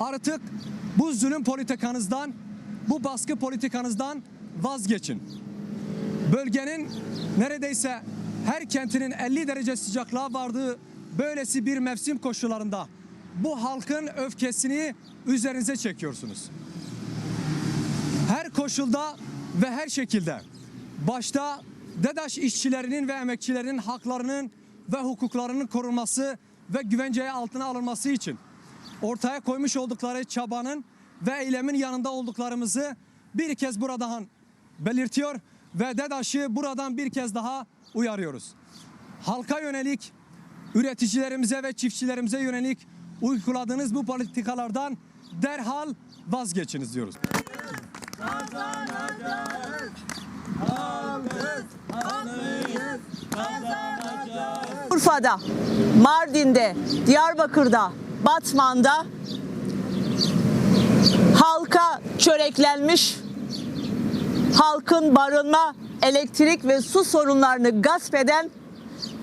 Artık bu zulüm politikanızdan, bu baskı politikanızdan vazgeçin. Bölgenin neredeyse her kentinin 50 derece sıcaklığa vardığı böylesi bir mevsim koşullarında bu halkın öfkesini üzerinize çekiyorsunuz. Her koşulda ve her şekilde başta DEDAŞ işçilerinin ve emekçilerinin haklarının ve hukuklarının korunması ve güvenceye altına alınması için ortaya koymuş oldukları çabanın ve eylemin yanında olduklarımızı bir kez buradan belirtiyor ve DEDAŞ'ı buradan bir kez daha uyarıyoruz. Halka yönelik, üreticilerimize ve çiftçilerimize yönelik uyguladığınız bu politikalardan derhal vazgeçiniz diyoruz. Urfa'da, Mardin'de, Diyarbakır'da, Batman'da halka çöreklenmiş, halkın barınma, elektrik ve su sorunlarını gasp eden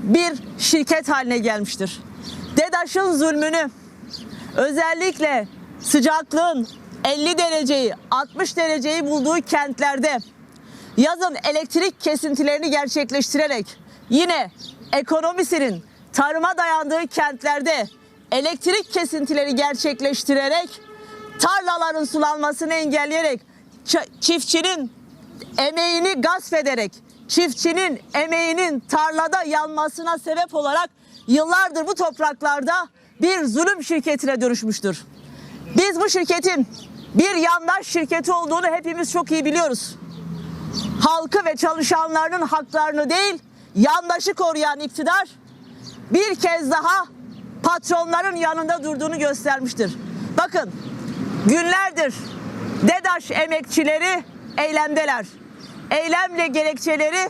bir şirket haline gelmiştir. DEDAŞ'ın zulmünü özellikle sıcaklığın 50 dereceyi 60 dereceyi bulduğu kentlerde yazın elektrik kesintilerini gerçekleştirerek yine ekonomisinin tarıma dayandığı kentlerde elektrik kesintileri gerçekleştirerek tarlaların sulanmasını engelleyerek çiftçinin emeğini gasp ederek çiftçinin emeğinin tarlada yanmasına sebep olarak yıllardır bu topraklarda bir zulüm şirketine dönüşmüştür. Biz bu şirketin bir yandaş şirketi olduğunu hepimiz çok iyi biliyoruz halkı ve çalışanlarının haklarını değil, yandaşı koruyan iktidar bir kez daha patronların yanında durduğunu göstermiştir. Bakın günlerdir DEDAŞ emekçileri eylemdeler. Eylemle gerekçeleri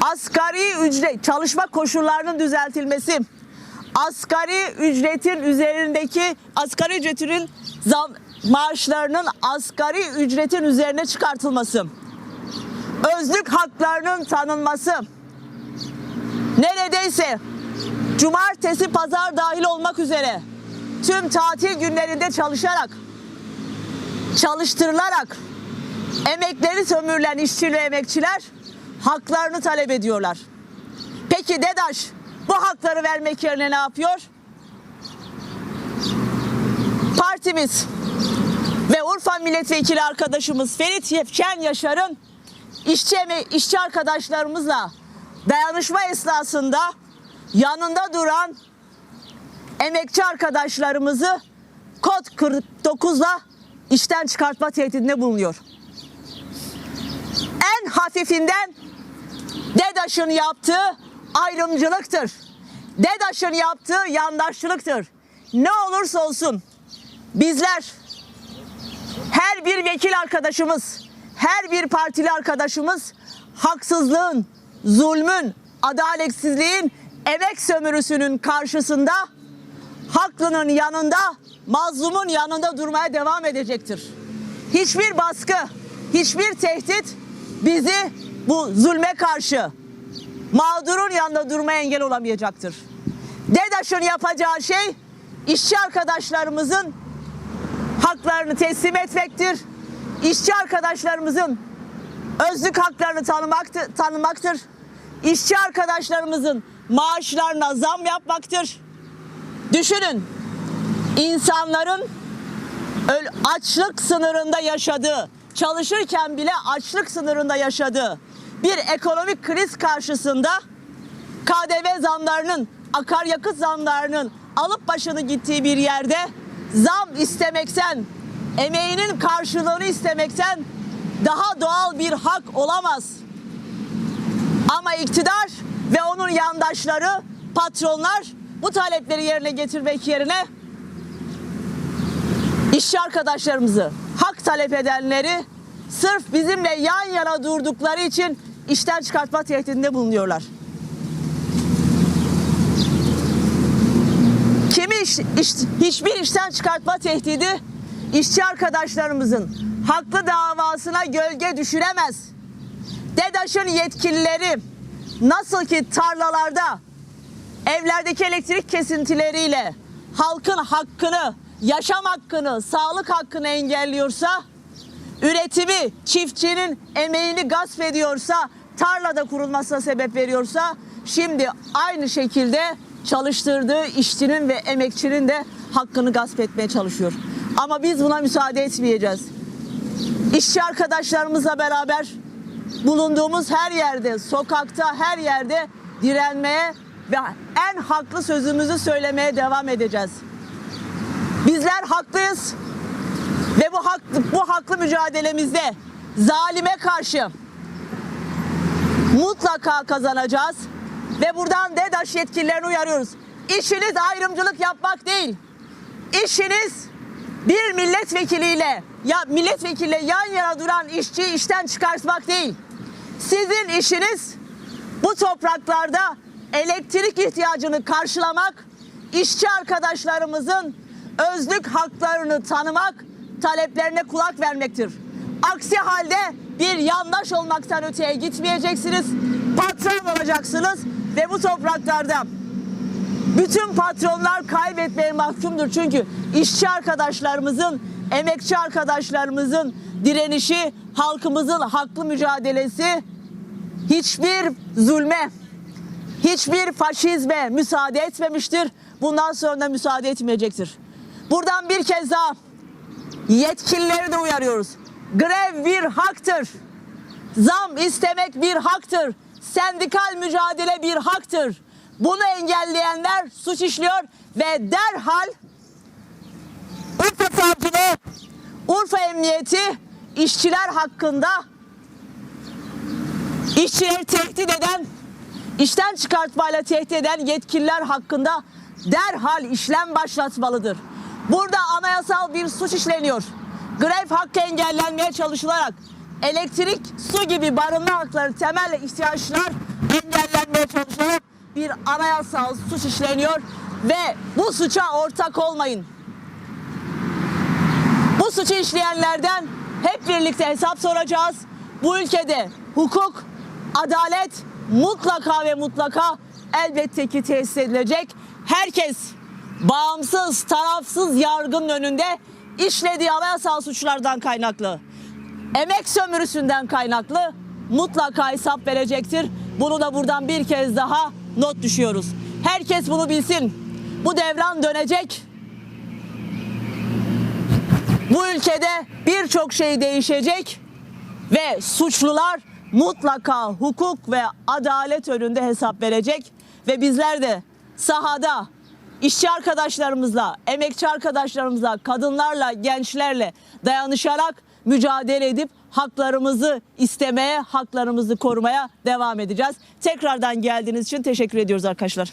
asgari ücret çalışma koşullarının düzeltilmesi, asgari ücretin üzerindeki asgari ücretinin zam maaşlarının asgari ücretin üzerine çıkartılması, özlük haklarının tanınması, neredeyse cumartesi pazar dahil olmak üzere tüm tatil günlerinde çalışarak, çalıştırılarak emekleri sömürülen işçi emekçiler haklarını talep ediyorlar. Peki DEDAŞ bu hakları vermek yerine ne yapıyor? Partimiz ve Urfa milletvekili arkadaşımız Ferit Yefçen Yaşar'ın işçi, işçi arkadaşlarımızla dayanışma esnasında yanında duran emekçi arkadaşlarımızı kod 49'la işten çıkartma tehdidinde bulunuyor. En hafifinden DEDAŞ'ın yaptığı ayrımcılıktır. DEDAŞ'ın yaptığı yandaşçılıktır. Ne olursa olsun bizler her bir vekil arkadaşımız, her bir partili arkadaşımız haksızlığın, zulmün, adaletsizliğin, emek sömürüsünün karşısında haklının yanında, mazlumun yanında durmaya devam edecektir. Hiçbir baskı, hiçbir tehdit bizi bu zulme karşı mağdurun yanında durmaya engel olamayacaktır. DEDAŞ'ın yapacağı şey işçi arkadaşlarımızın haklarını teslim etmektir. İşçi arkadaşlarımızın özlük haklarını tanımaktır, tanımaktır. İşçi arkadaşlarımızın maaşlarına zam yapmaktır. Düşünün insanların açlık sınırında yaşadığı, çalışırken bile açlık sınırında yaşadığı bir ekonomik kriz karşısında KDV zamlarının, akaryakıt zamlarının alıp başını gittiği bir yerde zam istemekten, emeğinin karşılığını istemekten daha doğal bir hak olamaz. Ama iktidar ve onun yandaşları, patronlar bu talepleri yerine getirmek yerine işçi arkadaşlarımızı, hak talep edenleri sırf bizimle yan yana durdukları için işten çıkartma tehdidinde bulunuyorlar. Kimi iş, iş- hiçbir işten çıkartma tehdidi işçi arkadaşlarımızın haklı davasına gölge düşüremez. DEDAŞ'ın yetkilileri nasıl ki tarlalarda evlerdeki elektrik kesintileriyle halkın hakkını yaşam hakkını, sağlık hakkını engelliyorsa, üretimi, çiftçinin emeğini gasp ediyorsa, tarlada kurulmasına sebep veriyorsa, şimdi aynı şekilde çalıştırdığı işçinin ve emekçinin de hakkını gasp etmeye çalışıyor. Ama biz buna müsaade etmeyeceğiz. İşçi arkadaşlarımızla beraber bulunduğumuz her yerde, sokakta, her yerde direnmeye ve en haklı sözümüzü söylemeye devam edeceğiz. Bizler haklıyız ve bu haklı, bu haklı mücadelemizde zalime karşı mutlaka kazanacağız ve buradan DEDAŞ yetkililerini uyarıyoruz. İşiniz ayrımcılık yapmak değil. İşiniz bir milletvekiliyle ya milletvekiliyle yan yana duran işçiyi işten çıkartmak değil. Sizin işiniz bu topraklarda elektrik ihtiyacını karşılamak, işçi arkadaşlarımızın özlük haklarını tanımak, taleplerine kulak vermektir. Aksi halde bir yandaş olmaktan öteye gitmeyeceksiniz, patron olacaksınız ve bu topraklarda bütün patronlar kaybetmeye mahkumdur. Çünkü işçi arkadaşlarımızın, emekçi arkadaşlarımızın direnişi, halkımızın haklı mücadelesi hiçbir zulme, hiçbir faşizme müsaade etmemiştir. Bundan sonra da müsaade etmeyecektir. Buradan bir kez daha yetkilileri de uyarıyoruz. Grev bir haktır. Zam istemek bir haktır. Sendikal mücadele bir haktır. Bunu engelleyenler suç işliyor ve derhal Urfa Savcılığı, Urfa Emniyeti işçiler hakkında işçileri tehdit eden, işten çıkartmayla tehdit eden yetkililer hakkında derhal işlem başlatmalıdır. Burada anayasal bir suç işleniyor. Grev hakkı engellenmeye çalışılarak elektrik, su gibi barınma hakları, temel ihtiyaçlar engellenmeye çalışılarak bir anayasal suç işleniyor ve bu suça ortak olmayın. Bu suçu işleyenlerden hep birlikte hesap soracağız. Bu ülkede hukuk, adalet mutlaka ve mutlaka elbette ki tesis edilecek. Herkes bağımsız, tarafsız yargının önünde işlediği anayasal suçlardan kaynaklı, emek sömürüsünden kaynaklı mutlaka hesap verecektir. Bunu da buradan bir kez daha not düşüyoruz. Herkes bunu bilsin. Bu devran dönecek. Bu ülkede birçok şey değişecek ve suçlular mutlaka hukuk ve adalet önünde hesap verecek ve bizler de sahada işçi arkadaşlarımızla, emekçi arkadaşlarımızla, kadınlarla, gençlerle dayanışarak mücadele edip haklarımızı istemeye, haklarımızı korumaya devam edeceğiz. Tekrardan geldiğiniz için teşekkür ediyoruz arkadaşlar.